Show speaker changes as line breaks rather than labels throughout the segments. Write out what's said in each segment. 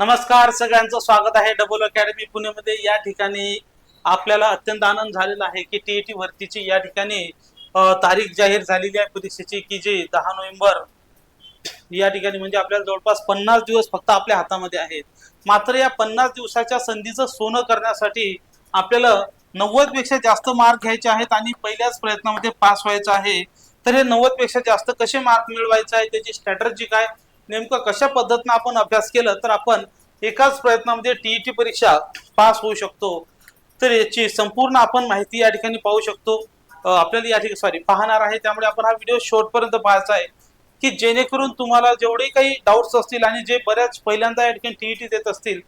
नमस्कार सगळ्यांचं स्वागत आहे डबल अकॅडमी पुणेमध्ये. या ठिकाणी आपल्याला अत्यंत आनंद झालेला आहे की टीईटी भरतीची या ठिकाणी तारीख जाहीर झालेली आहे परीक्षेची की जी दहा नोव्हेंबर. या ठिकाणी म्हणजे आपल्याला जवळपास पन्नास दिवस फक्त आपल्या हातामध्ये आहेत. मात्र या पन्नास दिवसाच्या संधीचं सोनं करण्यासाठी आपल्याला नव्वदपेक्षा जास्त मार्क घ्यायचे आहेत आणि पहिल्याच प्रयत्नामध्ये पास व्हायचं आहे. तर हे नव्वदपेक्षा जास्त कसे मार्क मिळवायचे आहे? त्याची स्ट्रॅटर्जी काय? नेमकं कशा पद्धतीनं आपण अभ्यास केलं तर आपण एकाच प्रयत्नामध्ये टीईटी परीक्षा पास होऊ शकतो. तर याची संपूर्ण आपण माहिती या ठिकाणी पाहू शकतो. आपल्याला या ठिकाणी सॉरी पाहणार आहे. त्यामुळे आपण हा व्हिडिओ शेवटपर्यंत पाहायचा आहे की जेणेकरून तुम्हाला जेवढे काही डाऊट्स असतील आणि जे बऱ्याच पहिल्यांदा या ठिकाणी टीईटी देत असतील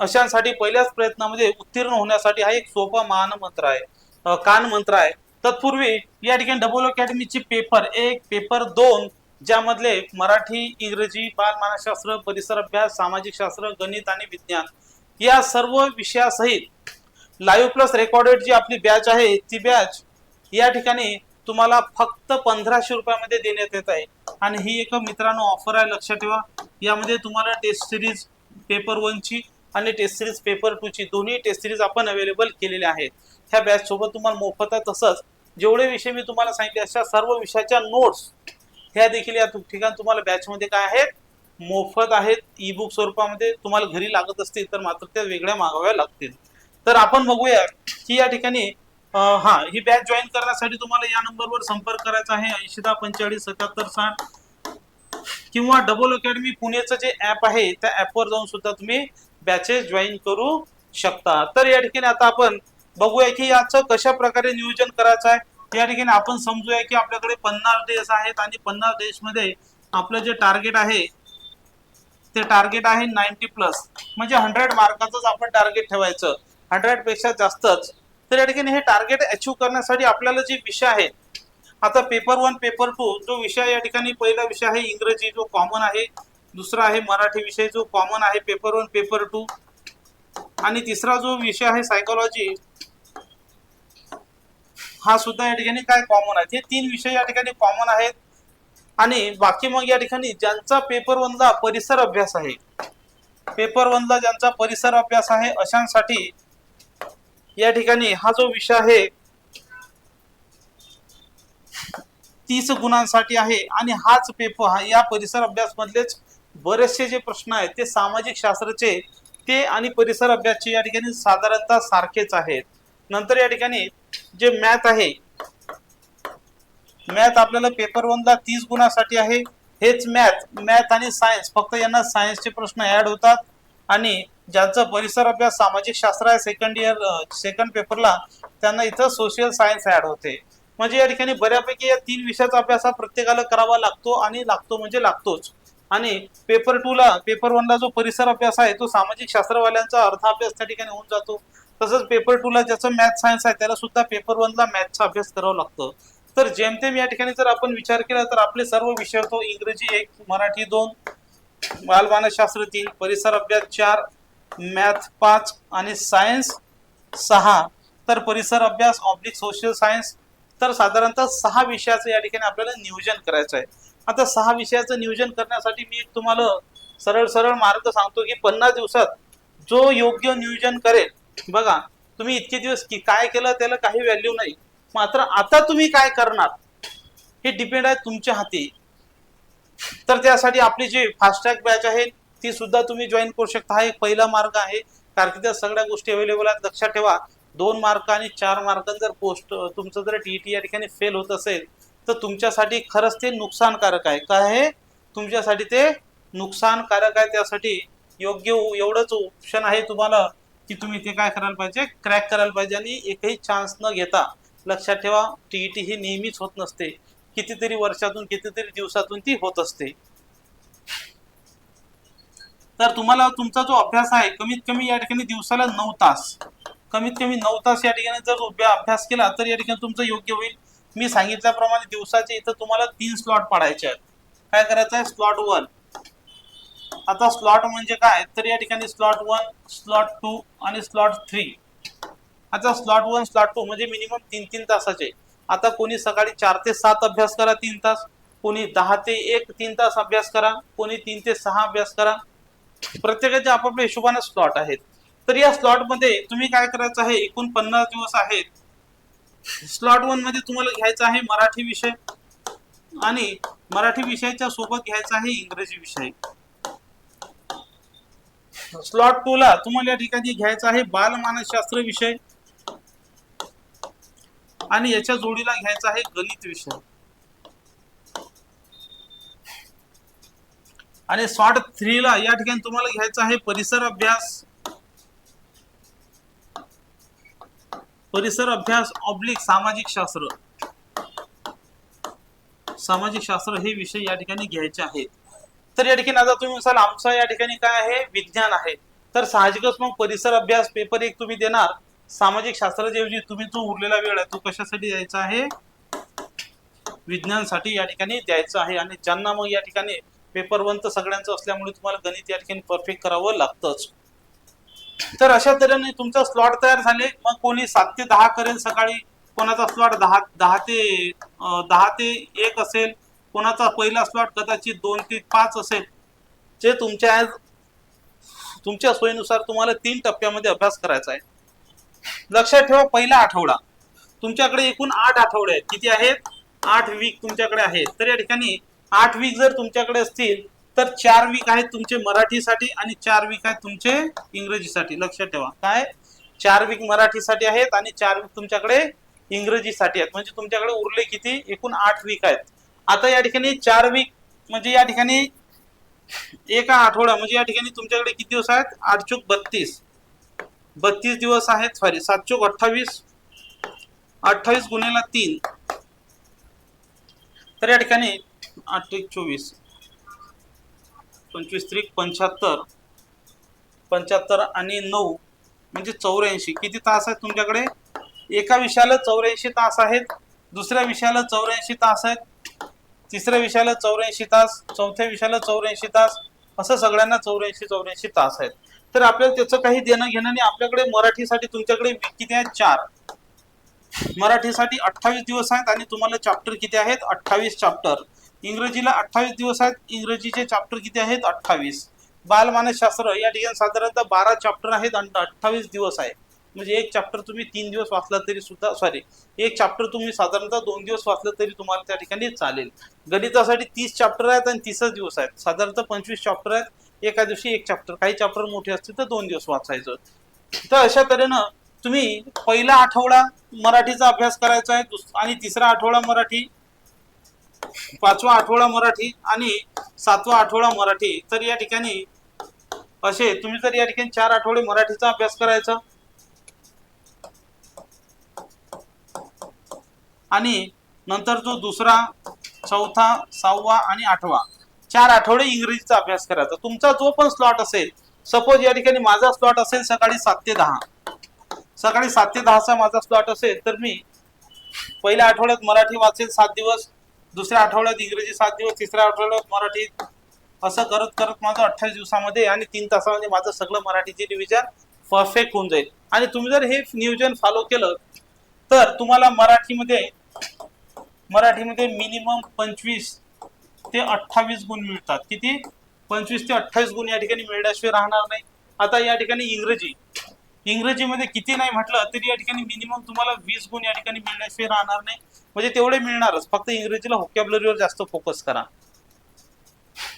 अशांसाठी पहिल्याच प्रयत्नामध्ये उत्तीर्ण होण्यासाठी हा एक सोपा मान मंत्र आहे. कान मंत्र आहे. तत्पूर्वी या ठिकाणी डबल अकॅडमीचे पेपर एक पेपर दोन ज्यामधले मराठी इंग्रजी बालमानसशास्त्र परिसर अभ्यास सामाजिक शास्त्र गणित आणि विज्ञान या सर्व विषयासहित लाईव्ह प्लस रेकॉर्डेड जी आपली बॅच आहे ती बॅच या ठिकाणी तुम्हाला फक्त पंधराशे रुपयामध्ये देण्यात येत आहे. आणि ही एक मित्रांनो ऑफर आहे लक्षात ठेवा. यामध्ये तुम्हाला टेस्ट सिरीज पेपर वनची आणि टेस्ट सिरीज पेपर टूची दोन्ही टेस्ट सिरीज आपण अवेलेबल केलेल्या आहेत. ह्या बॅच सोबत तुम्हाला मोफत आहे. तसंच जेवढे विषय मी तुम्हाला सांगितले अशा सर्व विषयाच्या नोट्स ह्या देखील या ठिकाणी तुम्हाला बॅचमध्ये काय आहेत? मोफत आहेत ई बुक स्वरूपामध्ये. तुम्हाला घरी लागत असतील तर मात्र त्या वेगळ्या मागाव्या लागतील. तर आपण बघूया की या ठिकाणी हा ही बॅच जॉईन करण्यासाठी तुम्हाला या नंबरवर संपर्क करायचा आहे. ऐंशी दहा पंचेचाळीस सत्याहत्तर साठ किंवा डबल अकॅडमी पुणेचं जे ऍप आहे त्या ऍपवर जाऊन सुद्धा तुम्ही बॅचेस जॉईन करू शकता. तर या ठिकाणी आता आपण बघूया की याचं कशा प्रकारे नियोजन करायचं आहे. या ठिकाणी आपण समजूया की आपल्याकडे पन्नास देश आहेत आणि पन्नास देशमध्ये आपलं जे टार्गेट आहे ते टार्गेट आहे नाईन्टी प्लस म्हणजे हंड्रेड मार्काचंच आपण टार्गेट ठेवायचं. हंड्रेडपेक्षा जास्तच. तर या ठिकाणी हे टार्गेट अचीव करण्यासाठी आपल्याला जे विषय आहेत आता पेपर वन पेपर टू जो विषय या ठिकाणी पहिला विषय आहे इंग्रजी जो कॉमन आहे. दुसरा आहे मराठी विषय जो कॉमन आहे पेपर वन पेपर टू आणि तिसरा जो विषय आहे सायकोलॉजी हा सुद्धा या ठिकाणी काय कॉमन आहे हे तीन विषय या ठिकाणी कॉमन आहेत. आणि बाकी मग या ठिकाणी ज्यांचा पेपर वनला परिसर अभ्यास आहे पेपर वनला ज्यांचा परिसर अभ्यास आहे अशांसाठी या ठिकाणी हा जो विषय आहे तीस गुणांसाठी आहे. आणि हाच पेपर हा या परिसर अभ्यास मधलेच बरेचसे जे प्रश्न आहेत ते सामाजिक शास्त्राचे ते आणि परिसर अभ्यासचे या ठिकाणी साधारणतः सारखेच आहेत. नंतर या ठिकाणी जे मॅथ आहे मॅथ आपल्याला पेपर वनला तीस गुणासाठी आहे. हेच मॅथ मॅथ आणि सायन्स फक्त यांना सायन्सचे प्रश्न ऍड होतात. आणि ज्यांचा परिसर अभ्यास सामाजिक शास्त्र आहे सेकंड इयर सेकंड पेपरला त्यांना इथं सोशल सायन्स ऍड होते. म्हणजे या ठिकाणी बऱ्यापैकी या तीन विषयाचा अभ्यास हा प्रत्येकाला करावा लागतो आणि लागतो म्हणजे लागतोच. आणि पेपर टू ला पेपर वन ला जो परिसर अभ्यास आहे तो सामाजिक शास्त्रवाल्यांचा अर्धा अभ्यास त्या ठिकाणी होऊन जातो. तसंच पेपर टू ला ज्याचं मॅथ सायन्स आहे त्याला सुद्धा पेपर वन ला मॅथचा अभ्यास करावा लागतो. तर जेमतेम या ठिकाणी जर आपण विचार केला तर आपले सर्व विषय तो इंग्रजी एक मराठी दोन बालमानसशास्त्र तीन परिसर अभ्यास चार मॅथ पाच आणि सायन्स सहा. तर परिसर अभ्यास ऑब्लिक सोशल सायन्स तर साधारणतः सहा विषयाचं या ठिकाणी आपल्याला नियोजन करायचं आहे. आता सहा विषयाचं नियोजन करण्यासाठी मी एक तुम्हाला सरळ सरळ मार्ग सांगतो की पन्नास दिवसात जो योग्य नियोजन करेल बघा तुम्ही इतके दिवस की काय केलं त्याला काही व्हॅल्यू नाही. मात्र आता तुम्ही काय करणार? हे डिपेंड आहे तुमच्या हाती. तर त्यासाठी आपली जी फास्टॅग बॅच आहे ती सुद्धा तुम्ही जॉईन करू शकता. हा एक पहिला मार्ग आहे. कारण की त्या सगळ्या गोष्टी अवेलेबल आहेत. लक्षात ठेवा दोन मार्क आणि चार मार्क जर पोस्ट तुमचं जर टीईटी या ठिकाणी फेल होत असेल तर तुमच्यासाठी खरंच ते नुकसानकारक आहे. काय आहे? तुमच्यासाठी ते नुकसानकारक आहे. त्यासाठी योग्य एवढंच ऑप्शन आहे तुम्हाला की तुम्ही ते काय करायला पाहिजे? क्रॅक करायला पाहिजे आणि एकही चान्स न घेता लक्षात ठेवा टीईटी ही नेहमीच होत नसते. कितीतरी वर्षातून कितीतरी दिवसातून ती होत असते. तर तुम्हाला तुमचा जो अभ्यास आहे कमीत कमी या ठिकाणी दिवसाला नऊ तास. कमीत कमी नऊ तास या ठिकाणी जर उभ्या अभ्यास केला तर या ठिकाणी तुमचं योग्य होईल. मी सांगितल्याप्रमाणे दिवसाचे इथं तुम्हाला तीन स्लॉट पाडायचे आहेत. काय करायचं आहे? स्लॉट वन आता स्लॉट म्हणजे काय? तर या ठिकाणी स्लॉट वन स्लॉट टू आणि स्लॉट थ्री आता स्लॉट वन स्लॉट टू म्हणजे मिनिमम तीन तीन तासाचे. आता कोणी सकाळी चार ते सात अभ्यास करा तीन तास. कोणी दहा ते एक तीन तास अभ्यास करा. कोणी तीन ते सहा अभ्यास करा. प्रत्येकाच्या आपापल्या हिशोबाने स्लॉट आहेत. तर या स्लॉटमध्ये तुम्ही काय करायचं आहे? एकूण पन्नास दिवस आहेत. स्लॉट वनमध्ये तुम्हाला घ्यायचा आहे मराठी विषय. आणि मराठी विषयाच्या सोबत घ्यायचा आहे इंग्रजी विषय. स्लॉट टू ला तुम्हाला या ठिकाणी घ्यायचा आहे बालमानसशास्त्र विषय. आणि याच्या जोडीला घ्यायचा आहे गणित विषय. आणि स्लॉट थ्री ला या ठिकाणी तुम्हाला घ्यायचा आहे परिसर अभ्यास. परिसर अभ्यास ऑब्लिक सामाजिक शास्त्र. सामाजिक शास्त्र हे विषय या ठिकाणी घ्यायचे आहेत. तर या ठिकाणी आता तुम्ही म्हणाल आमचा या ठिकाणी काय आहे? विज्ञान आहे. तर साहजिकच मग परिसर अभ्यास पेपर एक तुम्ही देणार. सामाजिक शास्त्राच्या ऐवजी तुम्ही जो उरलेला वेळ आहे तो कशासाठी द्यायचा आहे? विज्ञानसाठी या ठिकाणी द्यायचं आहे. आणि ज्यांना मग या ठिकाणी पेपर वन तर सगळ्यांचं असल्यामुळे तुम्हाला गणित या ठिकाणी परफेक्ट करावं लागतंच. तर अशा तऱ्हेने तुमचा स्लॉट तयार झाले. मग कोणी सात ते दहा करेल सकाळी. कोणाचा स्लॉट दहा दहा ते दहा ते एक असेल कोणाचा पहिला स्लॉट कदाचित दोन ते पाच असेल जे तुमच्या तुमच्या सोयीनुसार तुम्हाला तीन टप्प्यामध्ये अभ्यास करायचा आहे. लक्षात ठेवा पहिला आठवडा. तुमच्याकडे एकूण आठ आठवडे आहेत. किती आहेत? आठ वीक तुमच्याकडे आहेत. तर या ठिकाणी आठ वीक जर तुमच्याकडे असतील तर चार वीक आहेत तुमचे मराठीसाठी आणि चार वीक आहेत तुमचे इंग्रजीसाठी. लक्षात ठेवा. काय? चार वीक मराठीसाठी आहेत आणि चार वीक तुमच्याकडे इंग्रजीसाठी आहेत. म्हणजे तुमच्याकडे उरले किती? एकूण आठ वीक आहेत. आता या ठिकाणी चार वीक म्हणजे या ठिकाणी एका आठवडा म्हणजे या ठिकाणी तुमच्याकडे किती दिवस आहेत? आठ चोक बत्तीस. बत्तीस दिवस आहेत सॉरी सात चोक अठ्ठावीस. अठ्ठावीस गुन्ह्याला तीन. तर या ठिकाणी आठ एक चोवीस. पंचवीस त्रिक पंच्याहत्तर. पंच्याहत्तर आणि नऊ म्हणजे चौऱ्याऐंशी. किती तास आहेत तुमच्याकडे? एका विषयाला चौऱ्याऐंशी तास आहेत दुसऱ्या विषयाला चौऱ्याऐंशी तास आहेत. तिसऱ्या विषयाला चौऱ्याऐंशी तास चौथ्या विषयाला चौऱ्याऐंशी तास असं सगळ्यांना चौऱ्याऐंशी चौऱ्याऐंशी तास आहेत. तर आपल्याला त्याचं काही देणं घेणं नाही. आपल्याकडे मराठीसाठी तुमच्याकडे किती आहेत? चार. मराठीसाठी अठ्ठावीस दिवस आहेत आणि तुम्हाला चॅप्टर किती आहेत? अठ्ठावीस चॅप्टर इंग्रजीला अठ्ठावीस दिवस आहेत. इंग्रजीचे चॅप्टर किती आहेत? अठ्ठावीस. बालमानसशास्त्र या ठिकाणी साधारणतः बारा चॅप्टर आहेत आणि अठ्ठावीस दिवस आहे म्हणजे एक चॅप्टर तुम्ही तीन दिवस वाचला तरी सुद्धा सॉरी एक चॅप्टर तुम्ही साधारणतः दोन दिवस वाचलं तरी तुम्हाला त्या ठिकाणी चालेल. गणितासाठी तीस चॅप्टर आहेत आणि तीसच दिवस आहेत. साधारणतः पंचवीस चॅप्टर आहेत. एका दिवशी एक चॅप्टर काही चॅप्टर मोठे असतील तर दोन दिवस वाचायचं. तर अशा तऱ्हेनं तुम्ही पहिला आठवडा मराठीचा अभ्यास करायचा आहे आणि तिसरा आठवडा मराठी पाचवा आठवडा मराठी आणि सातवा आठवडा मराठी. तर या ठिकाणी असे तुम्ही जर या ठिकाणी चार आठवडे मराठीचा अभ्यास करायचा आणि नंतर जो दुसरा चौथा सहावा आणि आठवा चार आठवडे इंग्रजीचा अभ्यास करायचा. तुमचा जो पण स्लॉट असेल सपोज या ठिकाणी माझा स्लॉट असेल सकाळी सात ते दहा. सकाळी सात ते दहाचा माझा स्लॉट असेल तर मी पहिल्या आठवड्यात मराठी वाचेल सात दिवस दुसऱ्या आठवड्यात इंग्रजी सात दिवस तिसऱ्या आठवड्यात मराठी. असं करत करत माझं अठ्ठावीस दिवसामध्ये आणि तीन तासामध्ये माझं सगळं मराठीचे डिव्हिजन परफेक्ट होऊन जाईल. आणि तुम्ही जर हे नियोजन फॉलो केलं तर तुम्हाला मराठीमध्ये मराठीमध्ये मिनिमम पंचवीस ते अठ्ठावीस गुण मिळतात. किती? पंचवीस ते अठ्ठावीस गुण या ठिकाणी मिळण्याशिवाय राहणार नाही. आता या ठिकाणी इंग्रजी. इंग्रजीमध्ये किती नाही म्हटलं तरी या ठिकाणी मिनिमम तुम्हाला वीस गुण या ठिकाणी मिळण्याशिवाय राहणार नाही. म्हणजे तेवढे मिळणारच. फक्त इंग्रजीला व्होकॅब्लरीवर जास्त फोकस करा.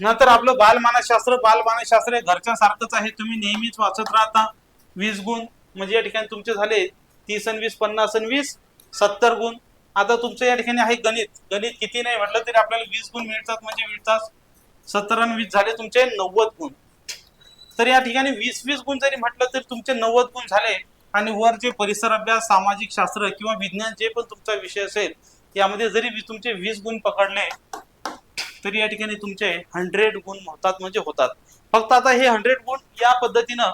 नंतर आपलं बालमानसशास्त्र. बालमानसशास्त्र हे घरच्यासारखंच आहे. तुम्ही नेहमीच वाचत राहता. वीस गुण. म्हणजे या ठिकाणी तुमचे झाले तीस आणि वीस पन्नास आणि वीस सत्तर गुण. आता तुमचं या ठिकाणी आहे गणित. गणित किती नाही म्हटलं तरी आपल्याला वीस गुण मिळतात म्हणजे मिळतात सत्तर आणि वीस झाले तुमचे नव्वद गुण. तर या ठिकाणी वीस वीस गुण जरी म्हटलं तरी तुमचे नव्वद गुण झाले आणि वर जे परिसर अभ्यास सामाजिक शास्त्र किंवा विज्ञान जे पण तुमचा विषय असेल यामध्ये जरी तुमचे वीस गुण पकडले तरी या ठिकाणी तुमचे हंड्रेड गुण होतात म्हणजे होतात. फक्त आता हे हंड्रेड गुण या पद्धतीनं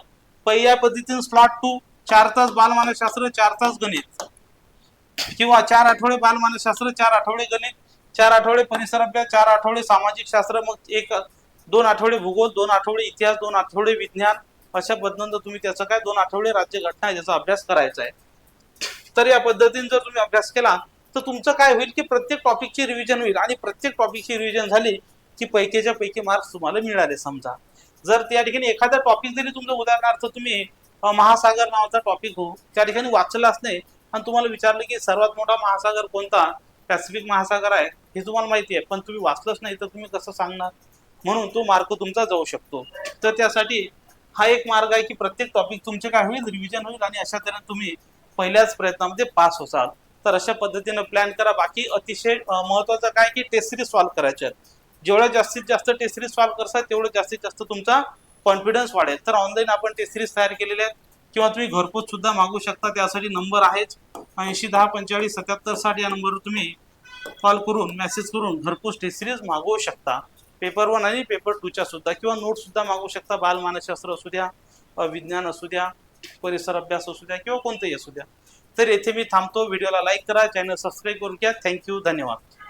पहिल्या पद्धतीनं स्लॉट टू चार तास बालमानसशास्त्र चार तास गणित. किंवा चार आठवडे बालमानसशास्त्र चार आठवडे गणित चार आठवडे परिसर अभ्यास चार आठवडे सामाजिक शास्त्र मग एक दोन आठवडे भूगोल दोन आठवडे इतिहास दोन आठवडे विज्ञान अशा पद्धतीनं तुम्ही त्याचं काय दोन आठवडे राज्यघटना आहे त्याचा अभ्यास करायचा आहे. तर या पद्धतीने जर तुम्ही अभ्यास केला तर तुमचं काय होईल की प्रत्येक टॉपिकची रिव्हिजन होईल आणि प्रत्येक टॉपिकची रिव्हिजन झाली की पैकीच्या पैकी मार्क्स तुम्हाला मिळाले समजा. जर त्या ठिकाणी एखादा टॉपिक जरी तुमचं उदाहरणार्थ तुम्ही महासागर नावाचा टॉपिक हो त्या ठिकाणी वाचलाच नाही आणि तुम्हाला विचारलं की सर्वात मोठा महासागर कोणता? पॅसिफिक महासागर आहे हे तुम्हाला माहिती आहे. पण तुम्ही वाचलंच नाही तर तुम्ही कसं सांगणार? म्हणून तो मार्क तुमचा जाऊ शकतो. तर त्यासाठी हा एक मार्ग आहे की प्रत्येक टॉपिक तुमचे काय होईल रिव्हिजन होईल आणि अशा तऱ्हेने तुम्ही पहिल्याच प्रयत्नामध्ये पास होसाल. तर अशा पद्धतीनं प्लॅन करा. बाकी अतिशय महत्वाचं काय की टेस्ट सिरीज सॉल्व्ह करायच्या जेवढ्या जास्तीत जास्त टेस्ट सिरीज सॉल्व्ह करसाल तेवढं जास्तीत जास्त तुमचा कॉन्फिडन्स वाढेल. तर ऑनलाईन आपण टेस्ट सिरीज तयार केलेल्या आहेत. किंवा तुम्ही घरपोच सुद्धा मागू शकता. त्यासाठी नंबर आहेच ऐंशी दहा पंचेचाळीस सत्याहत्तर साठ या नंबरवर तुम्ही कॉल करून मेसेज करून घरपोच टेस्ट सिरीज मागवू शकता. पेपर वन आणि पेपर टूच्या सुद्धा किंवा नोटसुद्धा मागवू शकता. बालमानसशास्त्र असू द्या विज्ञान असू द्या परिसर अभ्यास असू द्या किंवा कोणतंही असू द्या. तर येथे मी थांबतो. व्हिडिओला लाईक करा चॅनल सबस्क्राईब करून घ्या. थँक्यू धन्यवाद.